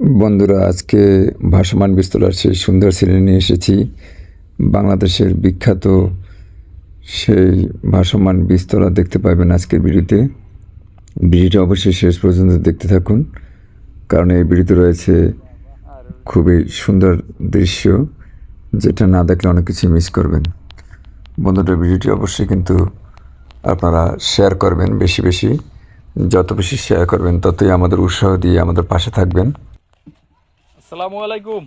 বন্ধুরা, আজকে ভাসমান বিস্তলার সেই সুন্দর সিনে নিয়ে এসেছি। বাংলাদেশের বিখ্যাত সেই ভাসমান বিস্তলা দেখতে পাবেন আজকের ভিডিওতে। ভিডিওটা অবশ্যই শেষ পর্যন্ত দেখতে থাকুন, কারণ এই ভিডিওতে রয়েছে খুবই সুন্দর দৃশ্য, যেটা না দেখলে অনেক কিছু মিস করবেন। বন্ধুরা, ভিডিওটি অবশ্যই কিন্তু আপনারা শেয়ার করবেন বেশি বেশি। যত বেশি শেয়ার করবেন, ততই আমাদের উৎসাহ দিয়ে আমাদের পাশে থাকবেন। আসসালামু আলাইকুম।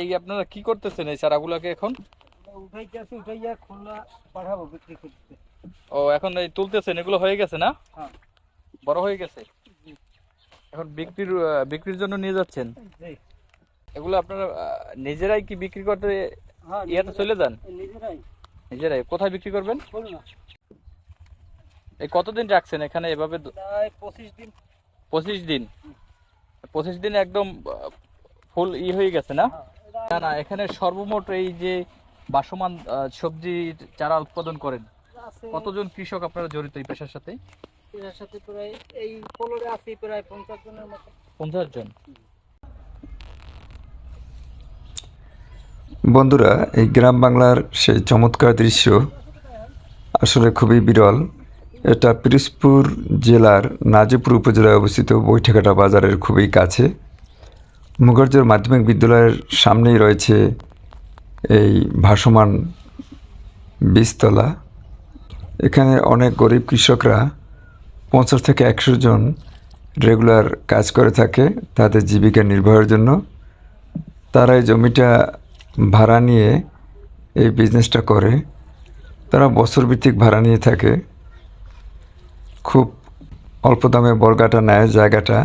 এই আপনারা কি করতেছেন এই চারাগুলোকে এখন? উঠাইতেছি উঠাইয়া খুলনা পাঠাবো বিক্রি করতে। ও এখন এই তুলতেছেন এগুলো হয়ে গেছে না? হ্যাঁ। বড় হয়ে গেছে? এখন বিক্রির বিক্রির জন্য নিয়ে যাচ্ছেন? এগুলো আপনারা নিজেরাই কি বিক্রি করতে হ্যাঁ ইয়াতে চলে যান? নিজেরাই। নিজেরাই। কোথায় বিক্রি করবেন? এই কতদিন রাখছেন এখানে এভাবে পঁচিশ দিন। পঁচিশ দিন? পঁচিশ দিন একদম ফুল ই হয়ে গেছে না? হ্যাঁ, না না এখানে সর্বমোট এই যে বাসমান আহ, সবজির চারা উৎপাদন করেন কতজন কৃষক আপনারা জড়িত এই পেশার সাথে? এটার সাথে প্রায় এই পলরে আছে প্রায় পঞ্চাশ জনের মতো। পঞ্চাশ জন? বন্ধুরা এই গ্রাম বাংলার সেই চমৎকার দৃশ্য আসলে খুবই বিরল। এটা পিরোজপুর জেলার নাজিপুর উপজেলায় অবস্থিত বৈঠাঘাটা বাজারের খুবই কাছে। মুখার্জর মাধ্যমিক বিদ্যালয়ের সামনেই রয়েছে এই ভাসমান বীজতলা। এখানে অনেক গরিব কৃষকরা পঞ্চাশ থেকে একশো জন রেগুলার কাজ করে থাকে তাদের জীবিকা নির্বাহের জন্য। তারা এই জমিটা ভাড়া নিয়ে এই বিজনেসটা করে। তারা বছর ভিত্তিক ভাড়া নিয়ে থাকে। খুব অল্প দামে বর্গাটা নেয় জায়গাটা।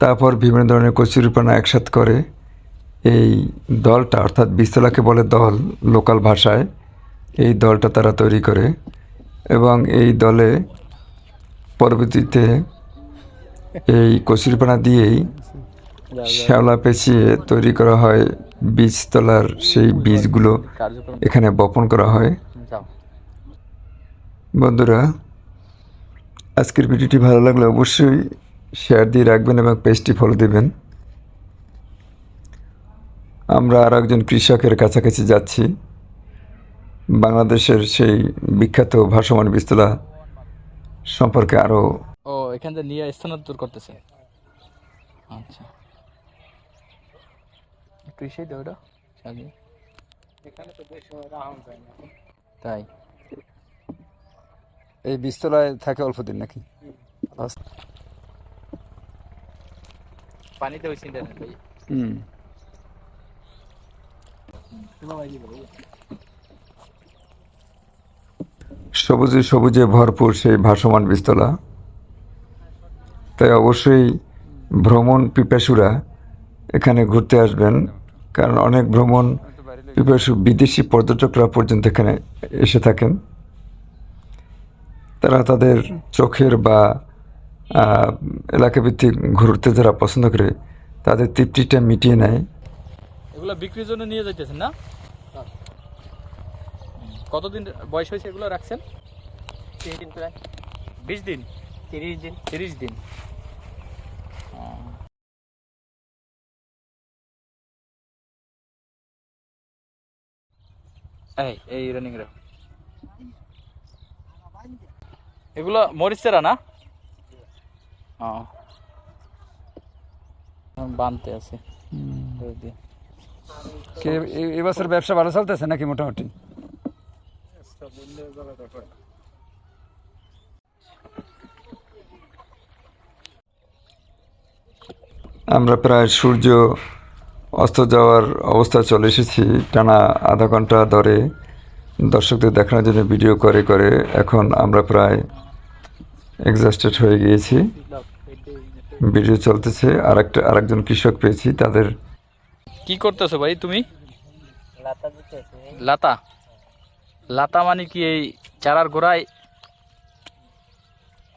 তারপর বিভিন্ন ধরনের কচুরিপানা একসাথ করে এই দলটা অর্থাৎ বিস্তলাকে বলে দল লোকাল ভাষায় এই দলটা তারা তৈরি করে এবং এই দলে পরবর্তীতে এই কচুরিপানা দিয়েই শ্যাওলা পেঁচিয়ে তৈরি করা হয় বীজতলার সেই বীজগুলো এখানে বপন করা হয়। বন্ধুরা আজকের ভিডিওটি ভালো লাগলে অবশ্যই শেয়ার দিয়ে রাখবেন এবং পেজটি ফলো দেবেন। আমরা আর একজন কৃষকের কাছাকাছি যাচ্ছি। বাংলাদেশের সেই বিখ্যাত ভাসমান বিস্তলা সম্পর্কে আরও ও এখান থেকে নিয়ে স্থানান্তর করতেছে। আচ্ছা। ওটা। এখানে তো বেশ রাহন তাই। এই বীজতলায় থাকে অল্প দিন নাকি? পানিতে ওই সিনটা নেই হুম। সবুজে সবুজে ভরপুর সেই ভাসমান বিস্তলা। তাই অবশ্যই ভ্রমণ পিপাসুরা এখানে ঘুরতে আসবেন কারণ অনেক ভ্রমণ পিপাসু বিদেশি পর্যটকরা পর্যন্ত এখানে এসে থাকেন। তারা তাদের চোখের বা এলাকাভিত্তিক ঘুরতে যারা পছন্দ করে তাদের তৃপ্তিটা মিটিয়ে নেয়। এগুলো বিক্রির জন্য নিয়ে যাইতেছেন না। কতদিন বয়স হয়েছে এগুলো রাখছেন? দিন প্রায়। বিশ দিন? তিরিশ দিন। তিরিশ দিন। এই এই রানিং রে এগুলো মরিচ চারা না ও। বানতে আছে। এবছর ব্যবসা ভালো চলতেছে নাকি মোটামুটি? আমরা প্রায় সূর্য অস্ত যাওয়ার অবস্থা চলে এসেছি। টানা আধা ঘণ্টা ধরে দর্শকদের দেখানোর জন্য ভিডিও করে করে এখন আমরা প্রায় এক্সাস্টেড হয়ে গিয়েছি। ভিডিও চলতেছে আর একটা আরেকজন কৃষক পেয়েছি, তাদের কি করতেছো ভাই তুমি? লাতা। লাতা মানে কি এই চারার গোড়ায়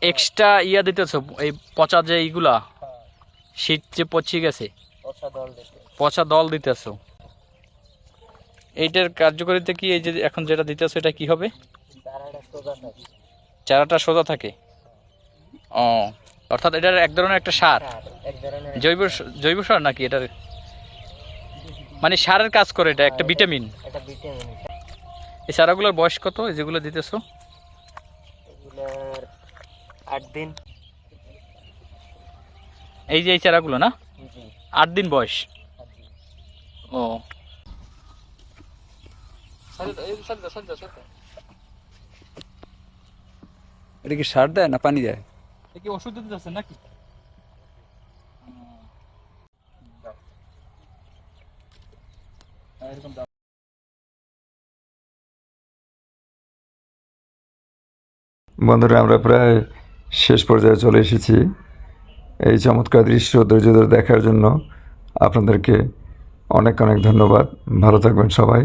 এক্সট্রা ইয়া দিতেছো, এই পচা যে এইগুলা? শীত যে পচে গেছে। পচা দল দিতেছো। এইটার কার্যকারিতা কি? এই যে এখন যেটা দিতেছো, এটা কি হবে? চারাটা সোজা থাকে। ও অর্থাৎ এটার এক ধরনের একটা সার। সার এক ধরনের জৈব জৈব সার নাকি এটার মানে সারের কাজ করে এটা একটা ভিটামিন। এই চারাগুলোর বয়স কত? এই যেগুলো দিতেছো। আট দিন। এই যে এই চারাগুলো না? আট দিন বয়স। ও। এটা কি সার দেয় না পানি দেয়? কি ওষুধ দিতে যাচ্ছেন নাকি? বন্ধুরা আমরা প্রায় শেষ পর্যায়ে চলে এসেছি। এই চমৎকার দৃশ্য ধৈর্য ধরে দেখার জন্য আপনাদেরকে অনেক অনেক ধন্যবাদ। ভালো থাকবেন সবাই।